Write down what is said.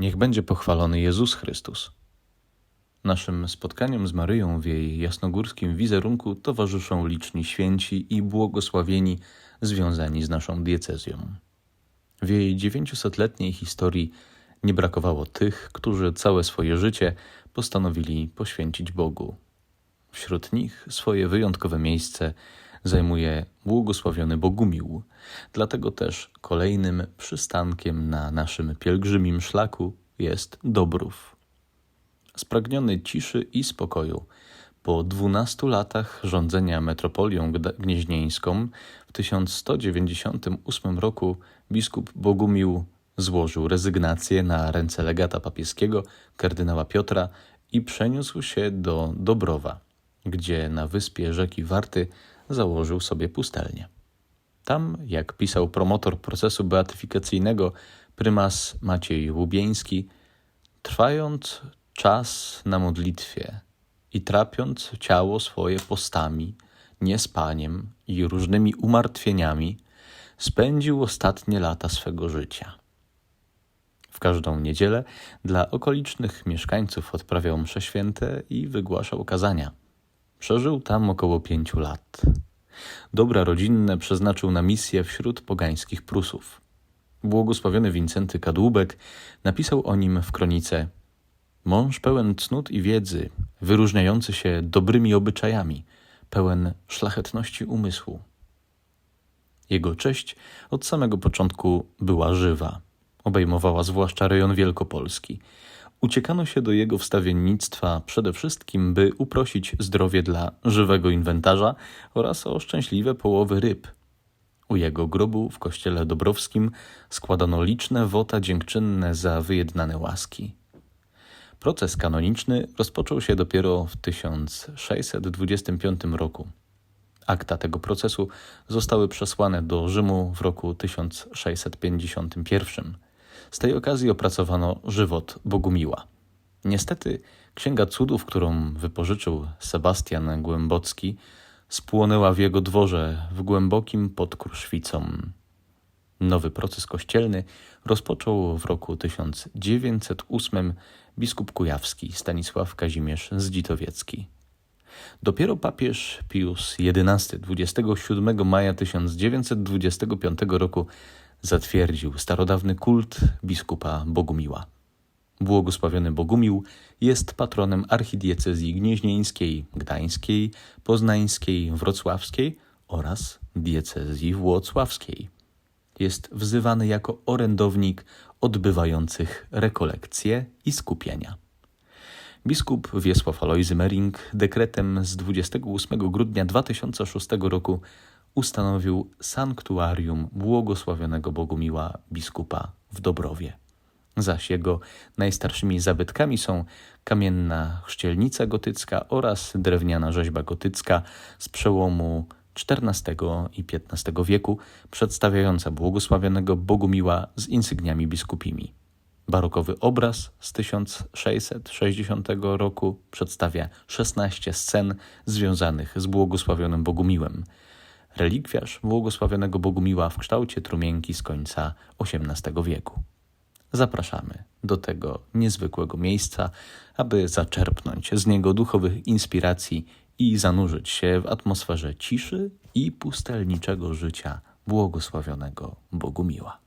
Niech będzie pochwalony Jezus Chrystus. Naszym spotkaniom z Maryją w jej jasnogórskim wizerunku towarzyszą liczni święci i błogosławieni związani z naszą diecezją. W jej dziewięciusetletniej historii nie brakowało tych, którzy całe swoje życie postanowili poświęcić Bogu. Wśród nich swoje wyjątkowe miejsce zajmuje błogosławiony Bogumił. Dlatego też kolejnym przystankiem na naszym pielgrzymim szlaku jest Dobrów. Spragniony ciszy i spokoju, po dwunastu latach rządzenia metropolią gnieźnieńską w 1198 roku biskup Bogumił złożył rezygnację na ręce legata papieskiego kardynała Piotra i przeniósł się do Dobrowa, gdzie na wyspie rzeki Warty założył sobie pustelnię. Tam, jak pisał promotor procesu beatyfikacyjnego prymas Maciej Łubieński, trwając czas na modlitwie i trapiąc ciało swoje postami, niespaniem i różnymi umartwieniami, spędził ostatnie lata swego życia. W każdą niedzielę dla okolicznych mieszkańców odprawiał msze święte i wygłaszał kazania. Przeżył tam około pięciu lat. Dobra rodzinne przeznaczył na misję wśród pogańskich Prusów. Błogosławiony Wincenty Kadłubek napisał o nim w kronice Mąż pełen cnót i wiedzy, wyróżniający się dobrymi obyczajami, pełen szlachetności umysłu. Jego cześć od samego początku była żywa. Obejmowała zwłaszcza rejon Wielkopolski. Uciekano się do jego wstawiennictwa przede wszystkim, by uprosić zdrowie dla żywego inwentarza oraz o szczęśliwe połowy ryb. U jego grobu w kościele Dobrowskim składano liczne wota dziękczynne za wyjednane łaski. Proces kanoniczny rozpoczął się dopiero w 1625 roku. Akta tego procesu zostały przesłane do Rzymu w roku 1651. Z tej okazji opracowano żywot Bogumiła. Niestety, księga cudów, którą wypożyczył Sebastian Głębocki, spłonęła w jego dworze w głębokim pod Kruszwicą. Nowy proces kościelny rozpoczął w roku 1908 biskup kujawski Stanisław Kazimierz Zdzitowiecki. Dopiero papież Pius XI 27 maja 1925 roku zatwierdził starodawny kult biskupa Bogumiła. Błogosławiony Bogumił jest patronem archidiecezji gnieźnieńskiej, gdańskiej, poznańskiej, wrocławskiej oraz diecezji włocławskiej. Jest wzywany jako orędownik odbywających rekolekcje i skupienia. Biskup Wiesław Alojzy Mering dekretem z 28 grudnia 2006 roku ustanowił sanktuarium błogosławionego Bogumiła biskupa w Dobrowie. Zaś jego najstarszymi zabytkami są kamienna chrzcielnica gotycka oraz drewniana rzeźba gotycka z przełomu XIV i XV wieku, przedstawiająca błogosławionego Bogumiła z insygniami biskupimi. Barokowy obraz z 1660 roku przedstawia 16 scen związanych z błogosławionym Bogumiłem. Relikwiarz błogosławionego Bogumiła w kształcie trumienki z końca XVIII wieku. Zapraszamy do tego niezwykłego miejsca, aby zaczerpnąć z niego duchowych inspiracji i zanurzyć się w atmosferze ciszy i pustelniczego życia błogosławionego Bogumiła.